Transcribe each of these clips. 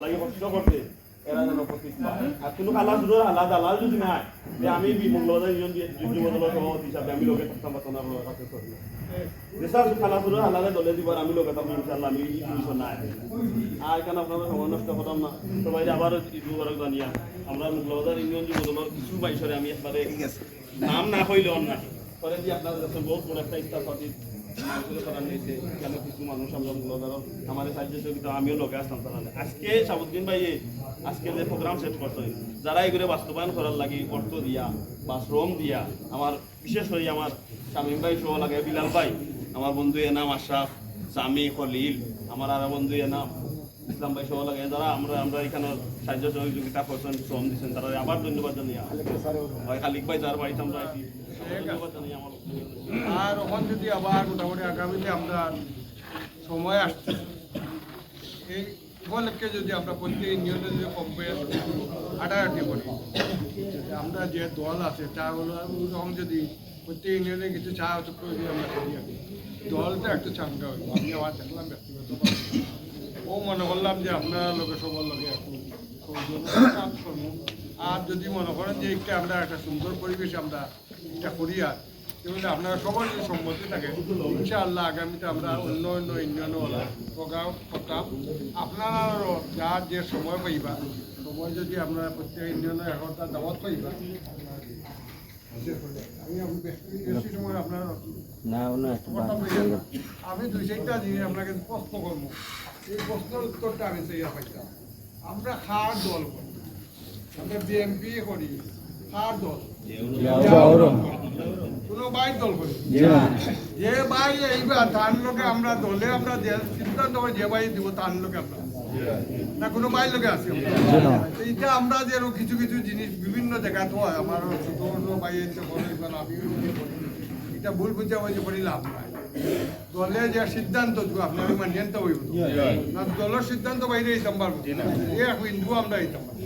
লাগে কষ্ট করতে এরা যেন উপস্থিত আর কোনো খালা সুরের হালা দালাল যদি নাই, যে আমি থাকতাম পারতাম না আর না। সবাই আবার ঈদ নাম না হইলে অন্য বহুত বড় একটা ইস্তার কিছু আমাদের আমিও আজকে ভাই আজকে যে প্রোগ্রাম যারা বাস্তবায়ন করার দিয়া বা শ্রম দিয়া আমার বিশেষ আমার ভাই লাগে বিলাল ভাই আমার বন্ধু এ নাম আশরাফ সামি খলিল আমার আর বন্ধু এ নাম ইসলাম ভাই সহ লাগে যারা আমরা আমরা এখানে সাহায্য সহযোগিতা করছেন শ্রম দিচ্ছেন তারা আবার ধন্যবাদ জানিয়ে হয় খালিক ভাই যার বাড়িতে আমরা আর ওখান যদি আবার মোটামুটি আগামীতে আমরা সময় আসছে। এই উপলক্ষে যদি আমরা প্রত্যেক ইউনিয়নে যদি কমবে হাঁটাহাঁটি করি। আমরা যে দল আছে তা হলো ওরকম যদি প্রত্যেক ইউনিয়নে কিছু চা যদি আমরা করি আর দলটা একটু চাঙ্গা হইব আমি আবার দেখলাম ব্যক্তিগত ও মনে করলাম যে আপনার লোকে সবার লোকে। আর যদি মনে করেন যে একটা আমরা একটা সুন্দর পরিবেশ আমরা এটা করি আর। তাহলে আপনারা সবার যদি সম্মতি থাকে ইনশাআল্লাহ আগামীতে আমরা অন্য অন্য ইউনিয়নও প্রোগ্রাম করতাম আপনারাও যার যে সময় পাইবা সময় যদি আপনারা প্রত্যেক ইউনিয়নে এগারোটা দাওয়াত পাইবা আমি আপনার দুই চারটা জিনিস আপনাকে প্রশ্ন করব। এই প্রশ্নের উত্তরটা আমি সেই পাইতাম। আমরা খার দল করি? আমরা বিএমপি করি খার দল? কোনো বাইর দল করি। যে ভাই এইবার তার লোকে আমরা দলে আমরা যে সিদ্ধান্ত যে ভাই দিব তার লোকে আমরা। না কোনো ভাই লোকে আছি এইটা আমরা যে কিছু কিছু জিনিস বিভিন্ন জায়গাতে হয়। আমার ছোট ছোট ভাই বলে। আমিও এটা ভুল বুঝে বুঝে করি লাভ নাই। দলে যে সিদ্ধান্ত আপনি আমি মানিয়ে হইব। না দলের সিদ্ধান্ত বাইরে হইতাম পারব এ হিন্দু আমরা হইতাম পারব।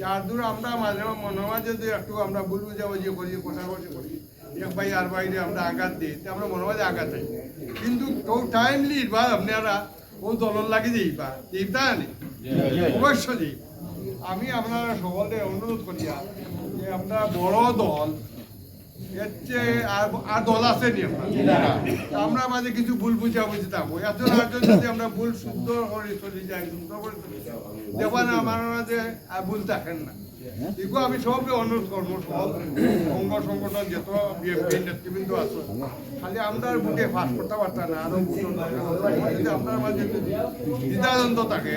যার দূর আমরা মাঝে মাঝে যে একটু আমরা ভুল বুঝে বুঝে করি বসে করি। এক ভাই আর বাইরে আমরা আঘাত দিই, তে আমরা মনে মাঝে আঘাত দিই কিন্তু কেউ টাইমলি বা আপনারা ও দলন লাগে যেই যাইবা যাইতা নি অবশ্য যাই। আমি আপনারা সকলে অনুরোধ করিয়া যে আমরা বড় দল, এর চেয়ে আর আর দল আছে নি আমরা। আমরা মাঝে কিছু ভুল বুঝা বুঝি থাকব একজন যদি আমরা ভুল সুন্দর করে চলি যাই সুন্দর করে চলি যাই আমার ভুল থাকেন না। এগুলো আমি সবকে অনুরোধ করব সব অঙ্গ সংগঠন যত বিএনপি নেতৃবৃন্দ আছে খালি আমরা বুকে ফাঁস করতে পারতাম না আরও যদি আপনার মাঝে যদি দ্বিধাদ্বন্দ্ব থাকে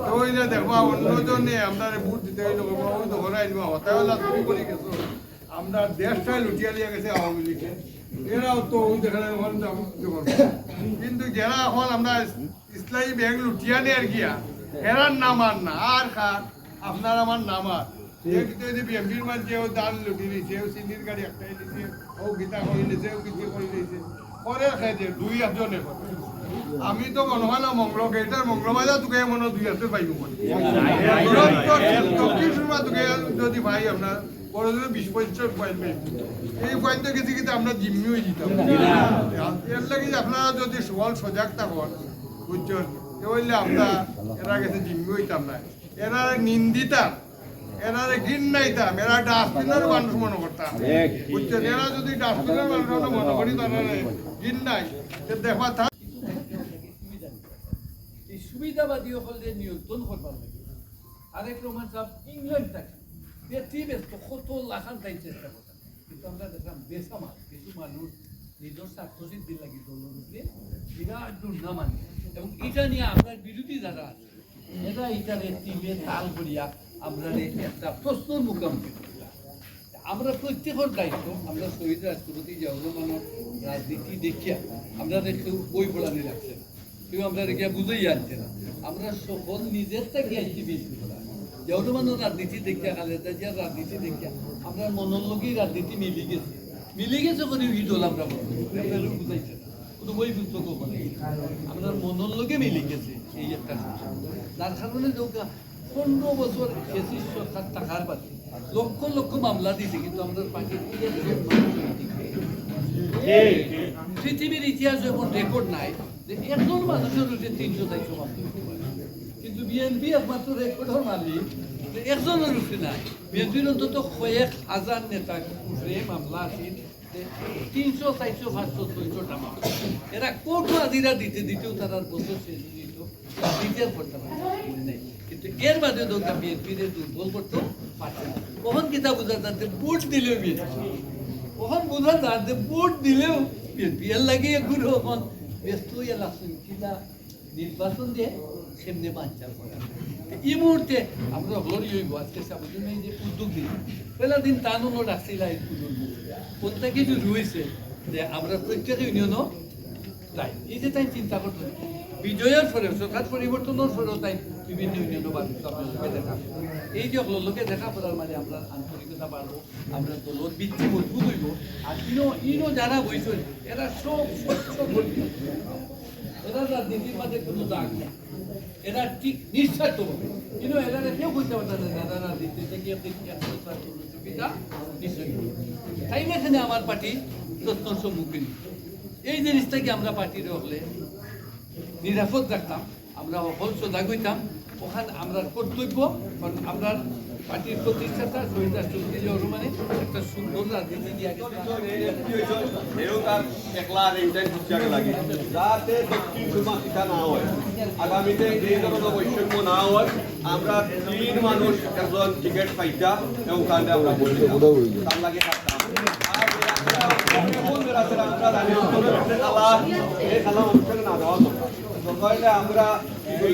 তো ওই যে দেখবা অন্যজনে আমরা ভোট দিতে হইল ওই তো ঘরে আইনবা হতাই হলা তুমি করে গেছো? আমরা দেশটাই লুটিয়া লিয়ে গেছে আওয়ামী লীগে। এরাও তো ওই। কিন্তু যারা এখন আমরা ইসলামী ব্যাংক লুটিয়া নিয়ে আর গিয়া এরার নাম আর না আর খান আপনার আমার নাম আর। যদি বিএমপির মাঝে ও দান লুটি ও গাড়ি একটাই নিছে ও গীতা করে নিছে ও কিছু করে নিছে করে খাইছে দুই একজনে করে। আমি তো মনে হয় না মঙ্গল গেটার মঙ্গলবাজার তোকে মনে দুই হাতে পাইব বলে দক্ষিণ সুরমা তোকে যদি ভাই আপনার বড় বিশ পঁচিশ পয়েন্ট এই পয়েন্টে গেছে কিন্তু আমরা জিম্মিও জিতাম এর লাগে আপনারা যদি সবল সজাগ থাকুন বুঝছেন তাহলে আমরা এরা গেছে জিম্মিও হইতাম না। এরা নিন্দিতাম এনারে ঘিন্নাইতাম এরা ডাস্টবিনের মানুষ মনে করতাম। বুঝছেন? এরা যদি ডাস্টবিনের মানুষ মনে করি তাহলে ঘিন্নাই দেখা থাক এই সুবিধাবাদী সকলে নিয়ন্ত্রণ করবার লাগে। আরেক রোমান সাহেব ইংল্যান্ড থাকে। ব্যক্তি ব্যস্ত কত লাখান তাই চেষ্টা করতাম কিন্তু আমরা দেখলাম বেসামাল কিছু মানুষ নিজের স্বার্থ সিদ্ধির লাগি দলের উপরে বিরাট দুর্না মানে এবং এটা নিয়ে আমরা বিরোধী যারা আছে, এরা এটারে টিমে তাল করিয়া আমরা একটা প্রশ্নর মুখোমুখি আমরা প্রত্যেকের দায়িত্ব, আমরা শহীদ রাষ্ট্রপতি জগমানব রাজনীতি দেখিয়া আমরা কেউ বই পড়ানি লাগছে। কেউ আমরা দেখিয়া বুঝেই আনছে না। আমরা সকল নিজের থেকে আইছি বেশি করা রাজনীতি দেখিয়া, খালেদা জিয়ার রাজনীতি দেখিয়া আমরা মনের লগেই রাজনীতি মিলি গেছে। মিলি গেছে করে এই দল আমরা আমরা বুঝাইছে কোনো বই লগে মিলি গেছে এই একটা। যার কারণে পনেরো বছর লক্ষ লক্ষ মামলা দিছে, কিন্তু আমরা পাখি পৃথিবীর ইতিহাসে এমন রেকর্ড নাই, যে একজন মানুষের উঠে তিনশো চারশো মামলা। কিন্তু বিএনপি একমাত্র রেকর্ডর মালিক একজনের রূপে নাই বিএনপির অন্তত কয়েক হাজার নেতা মামলা আছে তিনশো, চারশো, পাঁচশো ছয়শোটা মামলা এরা কোর্ট আদিরা দিতে, দিতেও তারা বছর শেষ যেত। বিচার করতে পারে কিন্তু এর বাদে দোকা বিএনপির দুর্বল করতে পারছে কখন কিতা বোঝা যাতে ভোট দিলেও বিএনপি। কখন বোঝা যাতে ভোট দিলেও বিএনপি। এর লাগে এগুলো এখন ব্যস্ত হয়ে লাগছেন কিনা নির্বাচন দিয়ে সেমনি বাঞ্চাল করা এই মুহূর্তে আমরা হরি হইব। আজকে এই যে উদ্যোগ দিই পেলা দিন তানুনও রাখছিল কোনটা কিছু রয়েছে যে আমরা প্রত্যেক ইউনিয়নও তাই। এই যে তাই চিন্তা করতে বিজয়ের ফলে সরকার পরিবর্তনের ফলেও তাই বিভিন্ন ইউনিয়ন বা দেখা এই যে লোকে দেখা পড়ার মানে আমরা আন্তরিকতা বাড়বো, আমরা দলত ভিত্তি মজবুত হইব, আর ইনো ইনো যারা বইছেন এরা সব স্বচ্ছ। এরা রাজনীতির মাঝে কোনো দাগ নেই। এরা ঠিক নিঃস্বার্থ হবে কিন্তু এরা কেউ বুঝতে পারছে না দিতে রাজনীতিতে আপনি সুবিধা নিশ্চয় তাই না এখানে আমার পার্টি যত্নর সম্মুখীন এই জিনিসটাকে আমরা পার্টির হলে নিরাপদ রাখতাম, আমরা সজাগ হইতাম, ওখানে আমরা কর্তব্য আমরা পার্টির প্রতিষ্ঠাতা শহীদ রাষ্ট্রপতি রহমানে একটা সুন্দর রাজনীতি আগামীতে এই বৈষম্য না হয়, আমরা তিন মানুষ একজন টিকিট পাইতা এবং কাণ্ডে আমরা বলি আমরা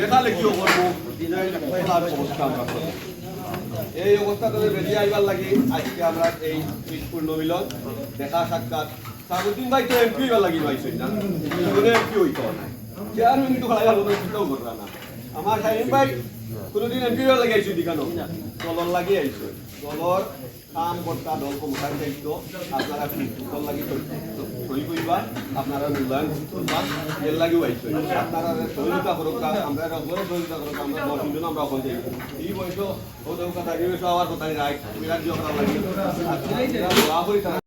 লেখালেখিও করব আমরা এই অবস্থা থেকে বেরিয়ে আইবার লাগি। আজকে আমরা এই পূর্ণ মিলন দেখা সাক্ষাৎ। সাবুদ্দিন ভাই তো এমপি হইবার লাগি পাইছেন না জীবনে এমপি হইতো না চেয়ারম্যান কিন্তু খালাই ভালো চিন্তাও করবা না। আমার শাহিন ভাই কোনোদিন এমপি হইবার লাগি আইছো দিকানো দলর লাগি আইছো। দলর কাম কর্তা দল ক্ষমতায় দায়িত্ব। আপনারা দল লাগি সই করিবা আপনারা মূল্যায়ন করবা এর লাগিও আইছো আপনারা সহযোগিতা করুক আমরা রকমের সহযোগিতা করুক, আমরা দশ মিলিয়ন আমরা ওখানে যাই এই বয়স ও কথা আবার কথা রাইট বিরাট জগড়া লাগি